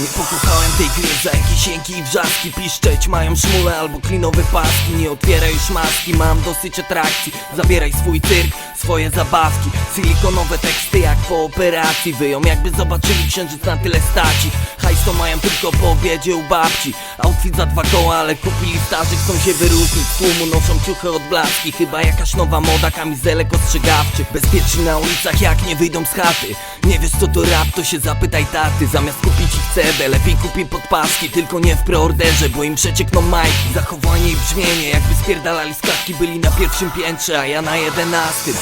Nie pokochałem tej gry za jakieś i wrzaski. Piszczeć mają szmule albo klinowe paski. Nie otwieraj już maski, mam dosyć atrakcji. Zabieraj swój cyrk, swoje zabawki Silikonowe teksty jak po operacji Wyją. Jakby zobaczyli księżyc na tyle staci Hajs to mają tylko po obiedzie u babci. Outfit za dwa koła, ale kupili starzy Chcą się wyróżnić, z tłumu noszą ciuchy od blaski. Chyba jakaś nowa moda kamizelek ostrzegawczych Bezpieczni na ulicach jak nie wyjdą z chaty. Nie wiesz co to rap, to się zapytaj taty. Zamiast kupić ich CD, lepiej kupi podpaski. Tylko nie w preorderze, bo im przeciekną majki. Zachowanie i brzmienie, jakby spierdalali z klatki Byli na pierwszym piętrze, a ja na jedenastym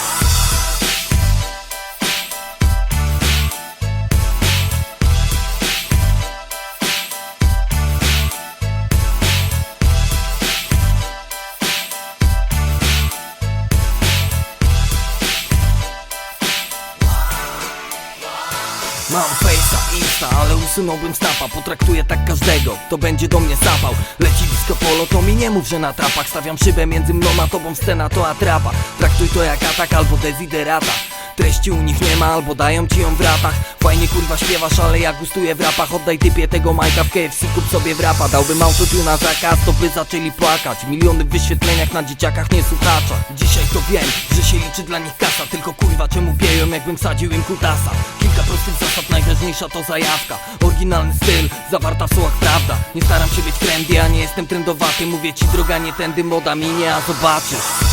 Mam face'a, insta, ale usunąłbym snapa Potraktuję tak każdego, kto będzie do mnie sapał Leci disco polo, to mi nie mów, że na trapach. Stawiam szybę między mną a tobą, scena to atrapa. Traktuj to jak atak albo desiderata Treści u nich nie ma, albo dają ci ją w ratach Fajnie kurwa śpiewasz, ale ja gustuję w rapach. Oddaj typie tego majka w KFC, kup sobie w rapa. Dałbym autotune na zakaz, to by zaczęli płakać. Miliony w wyświetleniach na dzieciakach, nie słuchaczach Dzisiaj to wiem, że się liczy dla nich kasa. Tylko kurwa czemu wieją, jakbym sadził im kutasa? Kilka prostych zasad, najważniejsza to zajawka. Oryginalny styl, zawarta w słowach prawda. Nie staram się być trendy, a nie jestem trendowaty. Mówię ci droga nie tędy, moda minie, a zobaczysz